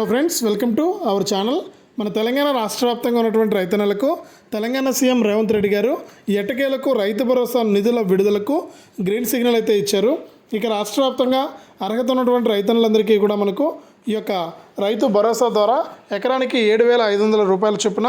Hello friends welcome to our channel మన తెలంగాణ రాష్ట్ర వ్యాప్తంగా ఉన్నటువంటి రైతన్నలకు తెలంగాణ సీఎం రేవంత్ రెడ్డి గారు ఎటకేలకు రైతు భరోసా నిధుల విడుదలకు గ్రీన్ సిగ్నల్ అయితే ఇచ్చారు. ఇక రాష్ట్ర వ్యాప్తంగా అర్హత ఉన్నటువంటి రైతన్నులందరికీ కూడా మనకు ఈ యొక్క రైతు భరోసా ద్వారా ఎకరానికి ఏడు వేల ఐదు వందల రూపాయల చొప్పున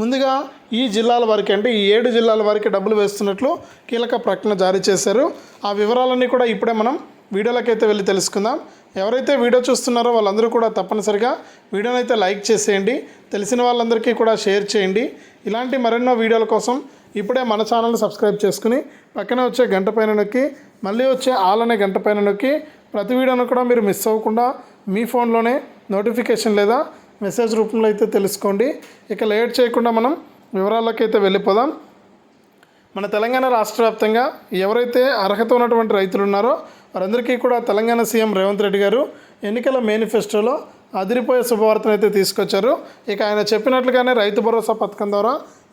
ముందుగా ఈ జిల్లాల వారికి అంటే ఈ ఏడు జిల్లాల వారికి డబ్బులు వేస్తున్నట్లు కీలక ప్రకటన జారీ చేశారు. ఆ వివరాలన్నీ కూడా ఇప్పుడే మనం వీడియోలకైతే వెళ్ళి తెలుసుకుందాం. ఎవరైతే వీడియో చూస్తున్నారో వాళ్ళందరూ కూడా తప్పనిసరిగా వీడియోని అయితే లైక్ చేసేయండి. తెలిసిన వాళ్ళందరికీ కూడా షేర్ చేయండి. ఇలాంటి మరెన్నో వీడియోల కోసం ఇప్పుడే మన ఛానల్ని సబ్స్క్రైబ్ చేసుకుని పక్కనే వచ్చే గంట పైన నొక్కి మళ్ళీ వచ్చే ఆల్ అనే గంట పైన నొక్కి ప్రతి వీడియోను కూడా మీరు మిస్ అవ్వకుండా మీ ఫోన్లోనే నోటిఫికేషన్ లేదా మెసేజ్ రూపంలో అయితే తెలుసుకోండి. ఇక లేట్ చేయకుండా మనం వివరాల్లోకి అయితే వెళ్ళిపోదాం. మన తెలంగాణ రాష్ట్ర వ్యాప్తంగా ఎవరైతే అర్హత ఉన్నటువంటి రైతులు ఉన్నారో వారందరికీ కూడా తెలంగాణ సీఎం రేవంత్ రెడ్డి గారు ఎన్నికల మేనిఫెస్టోలో అదిరిపోయే శుభవార్తను అయితే తీసుకొచ్చారు. ఇక ఆయన చెప్పినట్లుగానే రైతు భరోసా పథకం ద్వారా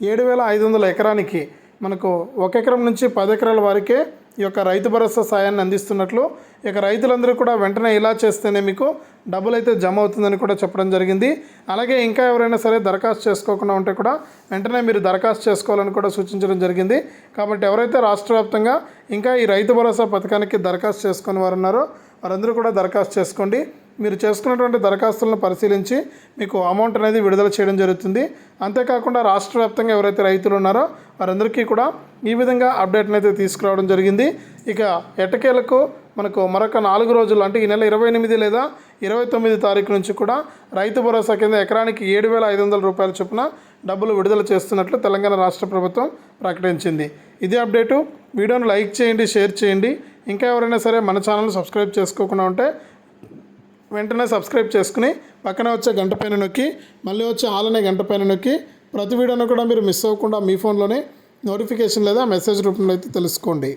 ఏడు వేల ఐదు వందల ఎకరానికి మనకు ఒక ఎకరం నుంచి పది ఎకరాల వారికే ఈ యొక్క రైతు భరోసా సాయాన్ని అందిస్తున్నట్లు ఇక రైతులందరూ కూడా వెంటనే ఇలా చేస్తేనే మీకు డబ్బులు అయితే జమ అవుతుందని కూడా చెప్పడం జరిగింది. అలాగే ఇంకా ఎవరైనా సరే దరఖాస్తు చేసుకోకుండా ఉంటే కూడా వెంటనే మీరు దరఖాస్తు చేసుకోవాలని కూడా సూచించడం జరిగింది. కాబట్టి ఎవరైతే రాష్ట్ర వ్యాప్తంగా ఇంకా ఈ రైతు భరోసా పథకానికి దరఖాస్తు చేసుకుని వారు ఉన్నారో వారందరూ కూడా దరఖాస్తు చేసుకోండి. మీరు చేసుకున్నటువంటి దరఖాస్తులను పరిశీలించి మీకు అమౌంట్ అనేది విడుదల చేయడం జరుగుతుంది. అంతేకాకుండా రాష్ట్ర వ్యాప్తంగా ఎవరైతే రైతులు ఉన్నారో వారందరికీ కూడా ఈ విధంగా అప్డేట్ని అయితే తీసుకురావడం జరిగింది. ఇక ఎటకేలకు మనకు మరొక నాలుగు రోజులు అంటే ఈ నెల ఇరవై ఎనిమిది లేదా ఇరవై తొమ్మిది తారీఖు నుంచి కూడా రైతు భరోసా కింద ఎకరానికి ఏడు వేల ఐదు వందల రూపాయల చొప్పున డబ్బులు విడుదల చేస్తున్నట్లు తెలంగాణ రాష్ట్ర ప్రభుత్వం ప్రకటించింది. ఇదే అప్డేటు. వీడియోను లైక్ చేయండి షేర్ చేయండి. ఇంకా ఎవరైనా సరే మన ఛానల్ సబ్స్క్రైబ్ చేసుకోకుండా ఉంటే వెంటనే సబ్స్క్రైబ్ చేసుకుని పక్కనే వచ్చే గంట పైన నొక్కి మళ్ళీ వచ్చే ఆలనే గంట పైన నొక్కి ప్రతి వీడియోను కూడా మీరు మిస్ అవ్వకుండా మీ ఫోన్లోనే నోటిఫికేషన్ లేదా మెసేజ్ రూపంలో అయితే తెలుసుకోండి.